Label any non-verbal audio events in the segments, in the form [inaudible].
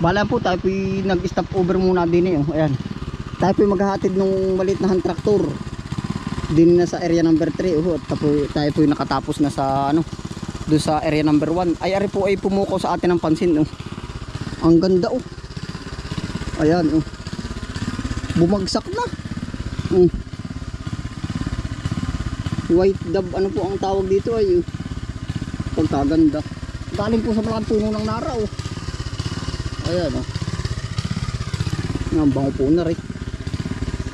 Bala po tayo po nag-stop over muna din eh. oh. Ayan. Tayo po maghahatid ng maliit na hand tractor. Din na sa area number 3 oh. At tayo po nakatapos na sa ano doon sa area number 1. Ay ari po ay pumuko sa atin ng pansin oh. Ang ganda oh. Ayan oh. Bumagsak na. Mm. White dove ano po ang tawag dito ay oh. Pagkaganda. Galing po sa malaking puno ng nara oh. Ayan oh. Ang bango po na rin.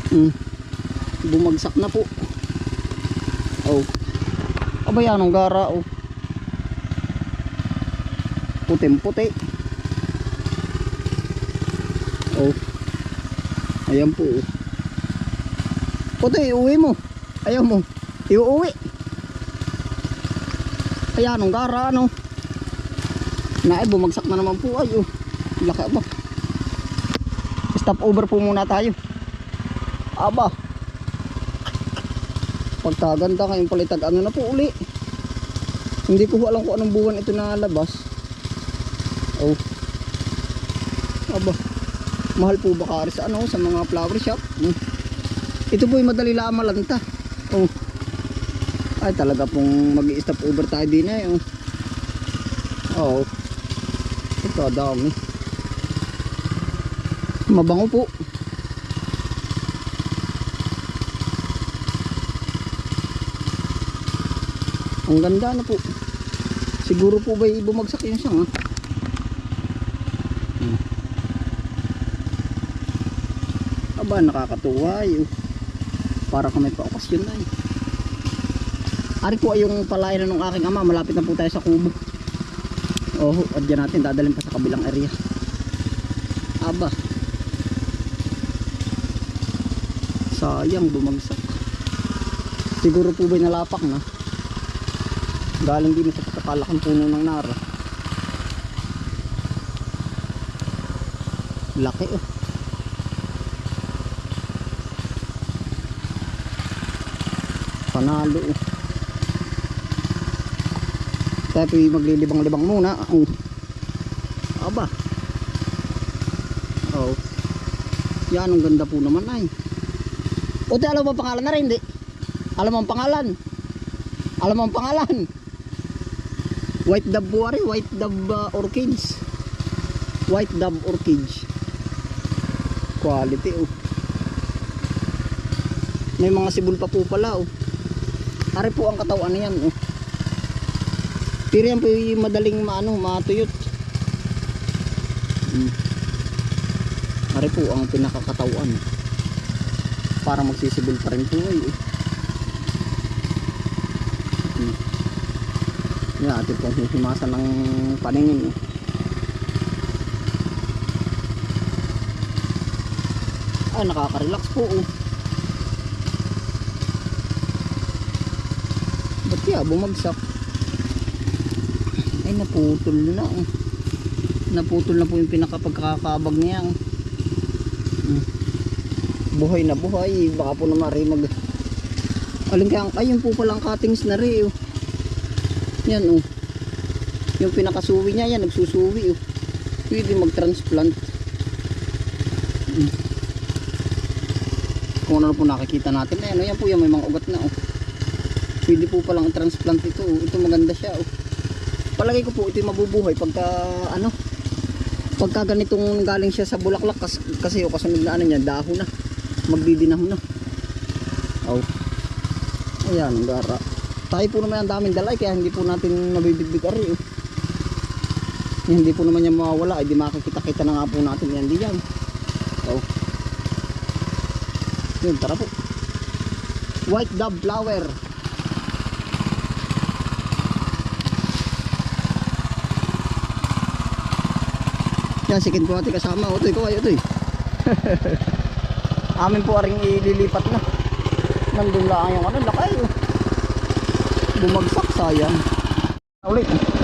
Mm. Bumagsak na po. Oh. Aba yan ang gara oh. Puting puti. Oh. Ayan po oh. Puti, iuwi mo. Ayaw mo. Iuwi. Ayan ang gara ano. Na ay bumagsak na naman po ay oh. Laki ba? Stop over po muna tayo. Aba. Pagkaganda kayong palitag ano na po uli. Hindi ko alam kung anong buwan ito nalabas. Oh. Aba. Mahal po ba kari sa ano sa mga flower shop? Hmm. Ito po yung madali lang malanta. Oh. Ay talaga pong mag-stop over tayo din eh. Oh. Oh. Ito dami. Mabango po. Ang ganda na po. Siguro po ba bumagsak yun siya ha? Hmm. Aba nakakatuwa yun. Para kami pa okasyon na eh. Ari po yung palayan ng aking ama. Malapit na po tayo sa kubo. Oh, adyan natin dadalhin pa sa kabilang area. Aba. Sayang bumagsak. Siguro po ba'y nalapak na? Galing din sa pagkakalaking puno ng nara. Laki oh. Panalo oh. Tayo maglilibang-libang muna. Oh. Aba. Oh. Yan, ang ganda po naman ay. O, di, alam mo ang pangalan na rin, di? Alam mo ang pangalan? Alam mo ang pangalan? White dove buwari, white dove uh, orchids. White dove orchids. Quality, oh. May mga sibol pa po pala, oh. Ari po ang katawan niyan, oh. Pero yan po yung madaling maano, matuyot. Hmm. Ari po ang pinakakatawan. Para magsisibol pa rin po ay. Eh. Hmm. Yan, atin pong hihimasan ng paningin. Eh. Ah, nakaka-relax po. Oh. Ba't kaya bumagsak? Ay, naputol na. Oh. Naputol na po yung pinakapagkakabag niya. Oh. Buhay na buhay. Baka po naman rin mag... Alin kaya, ayun po palang cuttings na rin. Oh. Yan oh. Yung pinakasuwi niya yan, nagsusuwi oh. Pwede mag-transplant. Hmm. Kung ano po nakikita natin, ayan, oh, yan po yan, may mga ugat na oh. Pwede po palang transplant ito. oh. Ito maganda siya oh. Palagay ko po ito yung mabubuhay pagka ano pagka ganitong galing siya sa bulaklak kasi, kasi yung kasunod na ano niya dahon na magdidinahon na. Oh ayan gara. Tayo po naman ang daming dalay kaya hindi po natin mabibigbig ari oh. hindi po naman yan mawawala ay di makikita kita na nga po natin yan di yan. Oh yun tara po. White dove flower. Yan sikin po natin kasama o ito ikaw ay ito eh [laughs] amin po aring ililipat na. Nandun lang yung ano lakay. Bumagsak sayang. Ulit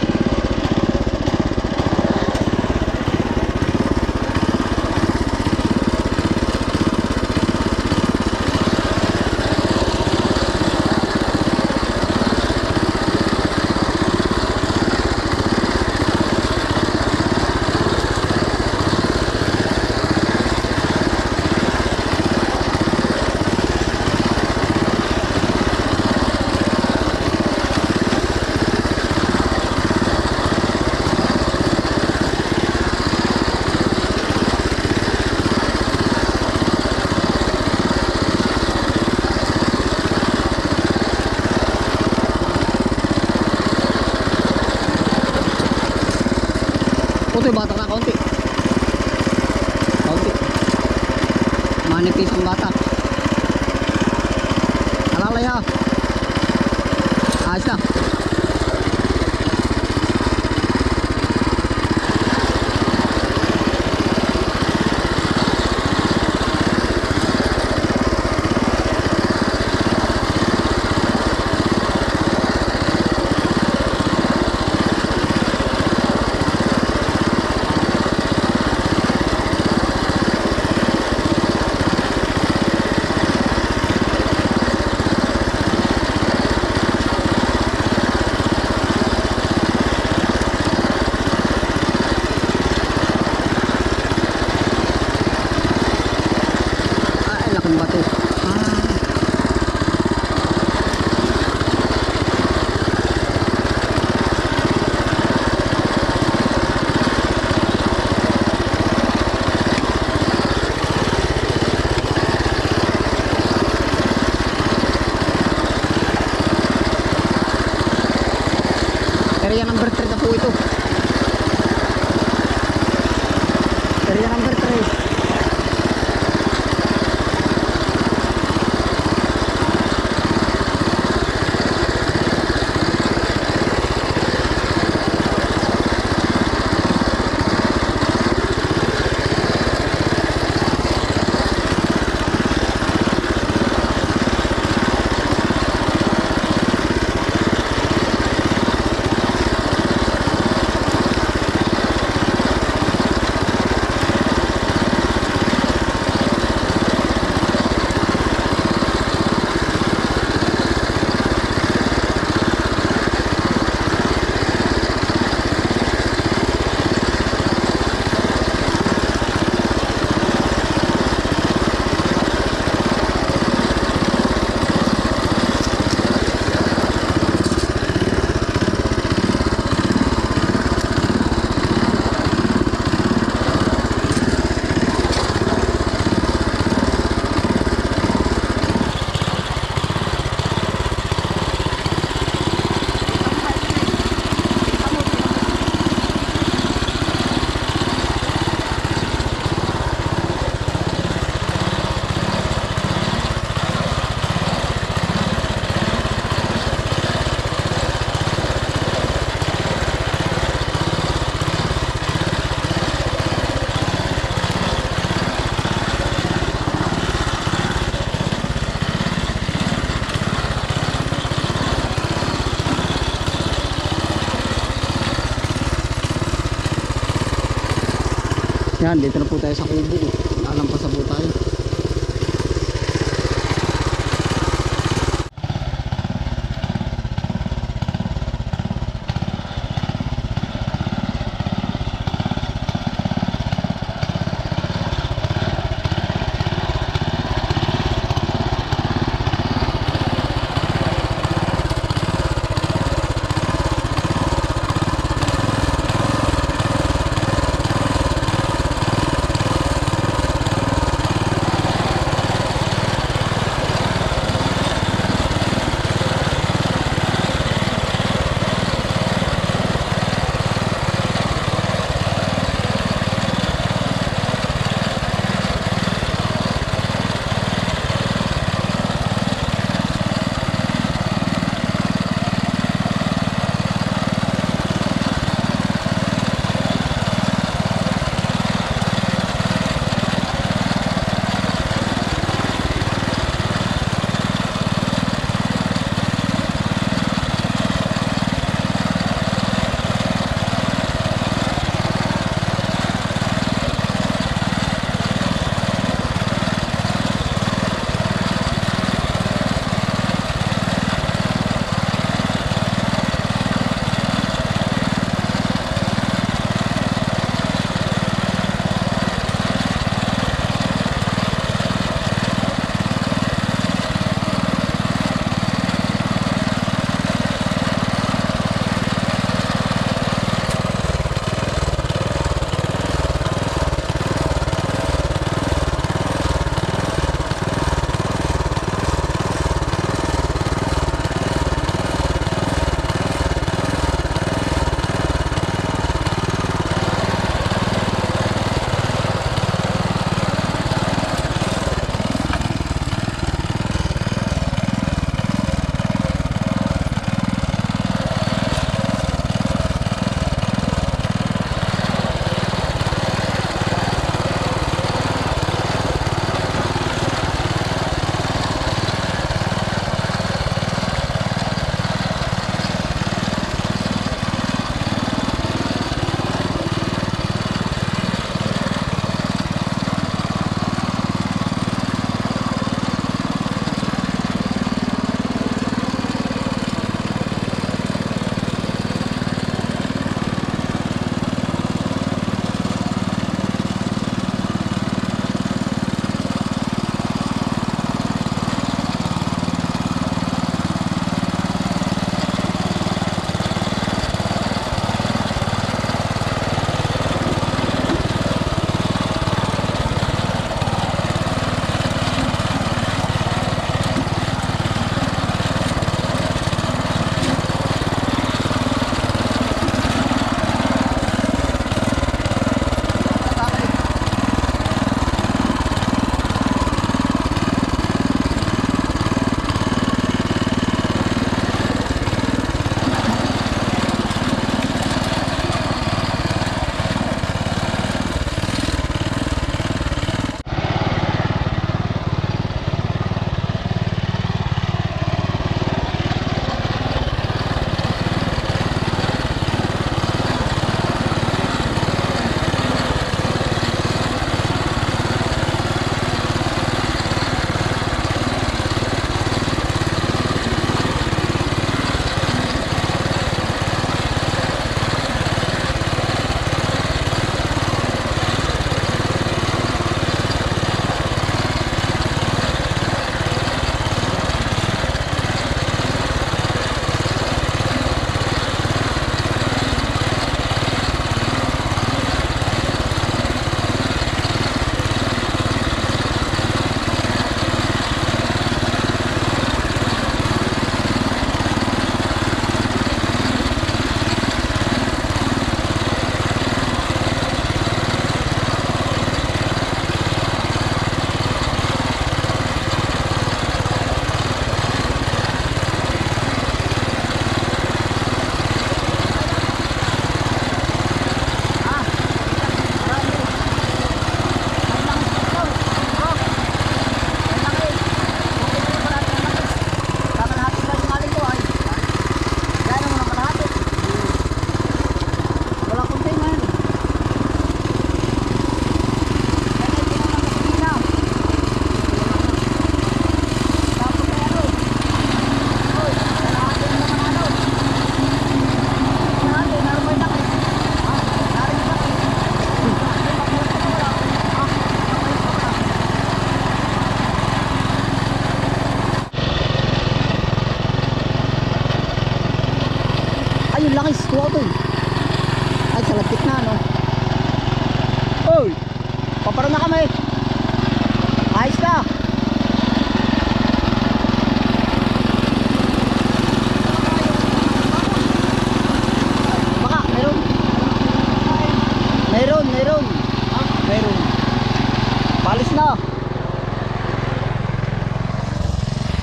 Ayos na. Yan, dito na po tayo sa kubo. Lalampas na po tayo.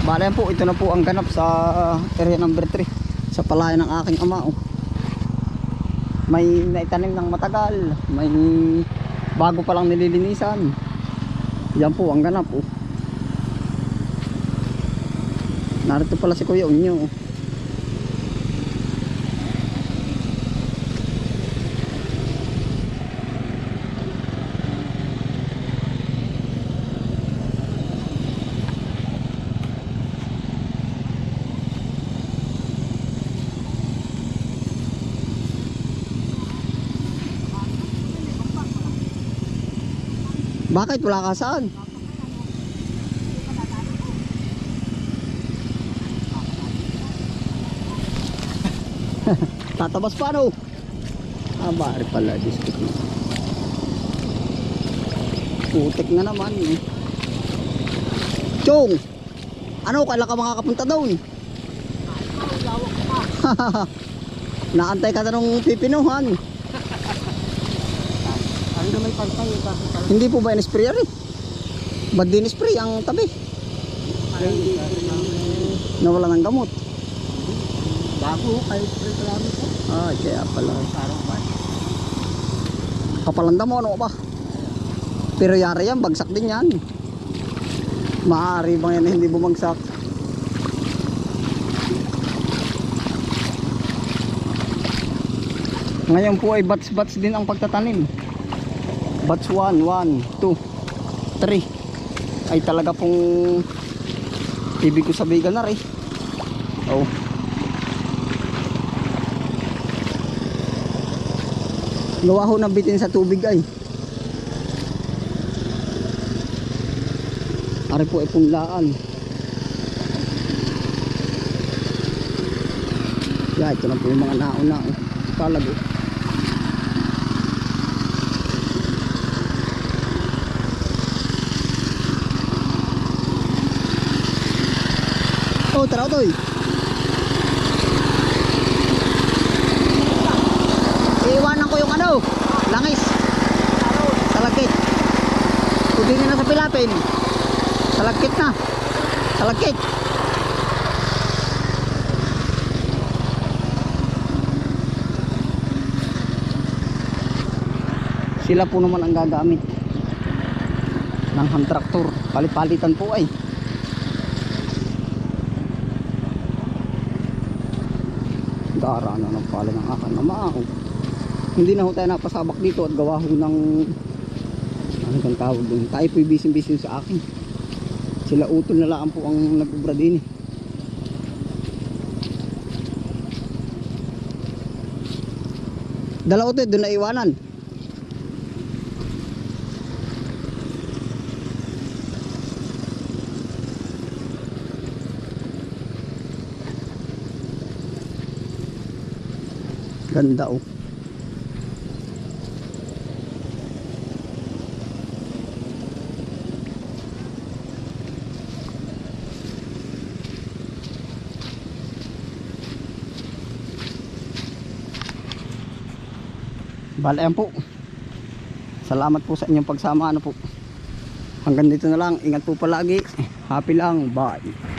Bale po, ito na po ang ganap sa area number 3 sa palayan ng aking ama. Oh. May naitanim ng matagal, may bago pa lang nililinisan. Yan po ang ganap. Oh. Narito pala si Kuya Unyo. oh. Bakit wala ka saan? [laughs] Tatabas pa no? Ah, bari pala. Discos na. Putik na naman. Eh. Chong! Ano, kailan ka makakapunta doon? [laughs] Naantay ka na nung pipinuhan. Pantay. Hindi po ba in-spray yan eh? Ba't din spray ang tabi? Nawala ng gamot. Bago, kayo namin po. Ay, kaya pala. Kapalanda mo, ano ba? Pero yari yan, bagsak din yan. Maaari bang yan hindi bumagsak? Ngayon po ay bats-bats din ang pagtatanim. Bats 1, 1, 2, 3. Ay talaga pong ibig ko sabihin na rin. Oh. Gawa ho bitin sa tubig ay. Ari po ay punlaan. Yeah, ito na po yung mga nauna. Oh. Talago. Oh, tara toy. Iiwanan ko yung ano, langis. Talagkit. Pudin na sa pilapin. Talagkit na. Talagkit. Sila po naman ang gagamit ng hand tractor. Palit-palitan po ay. Dara na ng pala ng aking ama. oh. Hindi na ho tayo napasabak dito at gawa ho ng ano kang tawag doon. Tayo po'y busy-busy sa akin. Sila utol na lang po ang nag-ubra din eh. Dala utoy, doon na iwanan. Ganda oh. Bale, ayan po. Salamat po sa inyong pagsama. Ano po. Hanggang dito na lang. Ingat po palagi. Happy lang. Bye.